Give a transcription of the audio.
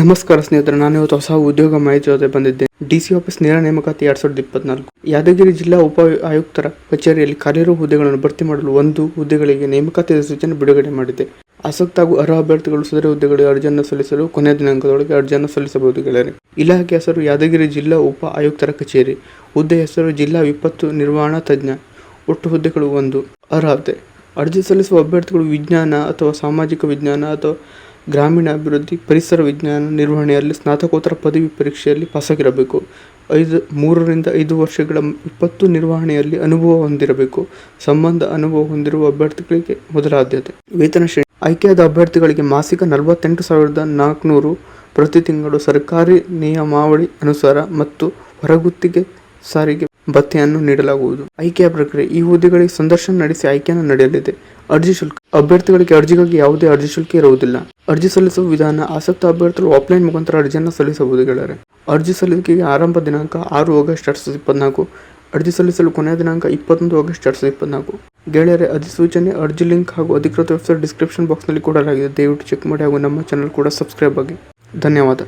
ನಮಸ್ಕಾರ ಸ್ನೇಹಿತರೆ, ನಾನು ಇವತ್ತು ಹೊಸ ಉದ್ಯೋಗ ಮಾಹಿತಿ ಜೊತೆ ಬಂದಿದ್ದೆ ಡಿ ಸಿ ಆಫೀಸ್ ನೇರ ನೇಮಕಾತಿ ಎರಡ್ ಸಾವಿರದ ಇಪ್ಪತ್ನಾಲ್ಕು. ಯಾದಗಿರಿ ಜಿಲ್ಲಾ ಉಪ ಆಯುಕ್ತರ ಕಚೇರಿಯಲ್ಲಿ ಕಾರ್ಯರೂಪ ಹುದ್ದೆಗಳನ್ನು ಭರ್ತಿ ಮಾಡಲು ಒಂದು ಹುದ್ದೆಗಳಿಗೆ ನೇಮಕಾತಿ ಸೂಚನೆ ಬಿಡುಗಡೆ ಮಾಡಿದೆ. ಆಸಕ್ತ ಹಾಗೂ ಅರ್ಹ ಅಭ್ಯರ್ಥಿಗಳು ಸದರಿ ಹುದ್ದೆಗಳಿಗೆ ಅರ್ಜಿಯನ್ನು ಸಲ್ಲಿಸಲು ಕೊನೆಯ ದಿನಾಂಕದೊಳಗೆ ಅರ್ಜಿಯನ್ನು ಸಲ್ಲಿಸಬಹುದು ಗೆಳೆಯರೆ. ಇಲಾಖೆ ಹೆಸರು ಯಾದಗಿರಿ ಜಿಲ್ಲಾ ಉಪ ಆಯುಕ್ತರ ಕಚೇರಿ. ಹುದ್ದೆ ಹೆಸರು ಜಿಲ್ಲಾ ವಿಪತ್ತು ನಿರ್ವಹಣಾ ತಜ್ಞ. ಒಟ್ಟು ಹುದ್ದೆಗಳು ಒಂದು. ಅರ್ಹತೆ. ಅರ್ಜಿ ಸಲ್ಲಿಸುವ ಅಭ್ಯರ್ಥಿಗಳು ವಿಜ್ಞಾನ ಅಥವಾ ಸಾಮಾಜಿಕ ವಿಜ್ಞಾನ ಅಥವಾ ಗ್ರಾಮೀಣ ಅಭಿವೃದ್ಧಿ ಪರಿಸರ ವಿಜ್ಞಾನ ನಿರ್ವಹಣೆಯಲ್ಲಿ ಸ್ನಾತಕೋತ್ತರ ಪದವಿ ಪರೀಕ್ಷೆಯಲ್ಲಿ ಪಾಸಾಗಿರಬೇಕು. ಐದು, ಮೂರರಿಂದ ಐದು ವರ್ಷಗಳ ವಿಪತ್ತು ನಿರ್ವಹಣೆಯಲ್ಲಿ ಅನುಭವ ಹೊಂದಿರಬೇಕು. ಸಂಬಂಧ ಅನುಭವ ಹೊಂದಿರುವ ಅಭ್ಯರ್ಥಿಗಳಿಗೆ ಮೊದಲ ಆದ್ಯತೆ. ವೇತನ ಶ್ರೇಣಿ. ಆಯ್ಕೆಯಾದ ಅಭ್ಯರ್ಥಿಗಳಿಗೆ ಮಾಸಿಕ ನಲವತ್ತೆಂಟು ಸಾವಿರದ ನಾಲ್ಕುನೂರು ಪ್ರತಿ ತಿಂಗಳು ಸರ್ಕಾರಿ ನಿಯಮಾವಳಿ ಅನುಸಾರ ಮತ್ತು ಹೊರಗುತ್ತಿಗೆ ಸಾರಿಗೆ ಭತ್ಯೆಯನ್ನು ನೀಡಲಾಗುವುದು. ಆಯ್ಕೆಯ ಪ್ರಕ್ರಿಯೆ. ಈ ಹುದ್ದೆಗಳಿಗೆ ಸಂದರ್ಶನ ನಡೆಸಿ ಆಯ್ಕೆಯನ್ನು ನಡೆಯಲಿದೆ. ಅರ್ಜಿ ಶುಲ್ಕ. ಅಭ್ಯರ್ಥಿಗಳಿಗೆ ಅರ್ಜಿಗಾಗಿ ಯಾವುದೇ ಅರ್ಜಿ ಶುಲ್ಕ ಇರುವುದಿಲ್ಲ. ಅರ್ಜಿ ಸಲ್ಲಿಸುವ ವಿಧಾನ ಆಸಕ್ತ ಅಭ್ಯರ್ಥಿಗಳು ಆಫ್ಲೈನ್ ಮುಖಾಂತರ ಅರ್ಜಿಯನ್ನು ಸಲ್ಲಿಸಬಹುದು ಗೆಳೆಯರೆ. ಅರ್ಜಿ ಸಲ್ಲಿಕೆಗೆ ಆರಂಭ ದಿನಾಂಕ ಆರು ಆಗಸ್ಟ್ ಎರಡು ಸಾವಿರದ ಇಪ್ಪತ್ನಾಲ್ಕು. ಅರ್ಜಿ ಸಲ್ಲಿಸಲು ಕೊನೆಯ ದಿನಾಂಕ ಇಪ್ಪತ್ತೊಂದು ಆಗಸ್ಟ್ ಎರಡು ಸಾವಿರದ ಇಪ್ಪತ್ನಾಲ್ಕು. ಗೆಳೆಯರೆ, ಅಧಿಸೂಚನೆ, ಅರ್ಜಿ ಲಿಂಕ್ ಹಾಗೂ ಅಧಿಕೃತ ವೆಬ್ಸೈಟ್ ಡಿಸ್ಕ್ರಿಪ್ಷನ್ ಬಾಕ್ಸ್ನಲ್ಲಿ ಕೊಡಲಾಗಿದೆ. ದಯವಿಟ್ಟು ಚೆಕ್ ಮಾಡಿ ಹಾಗೂ ನಮ್ಮ ಚಾನಲ್ ಕೂಡ ಸಬ್ಸ್ಕ್ರೈಬ್ ಆಗಿ. ಧನ್ಯವಾದ.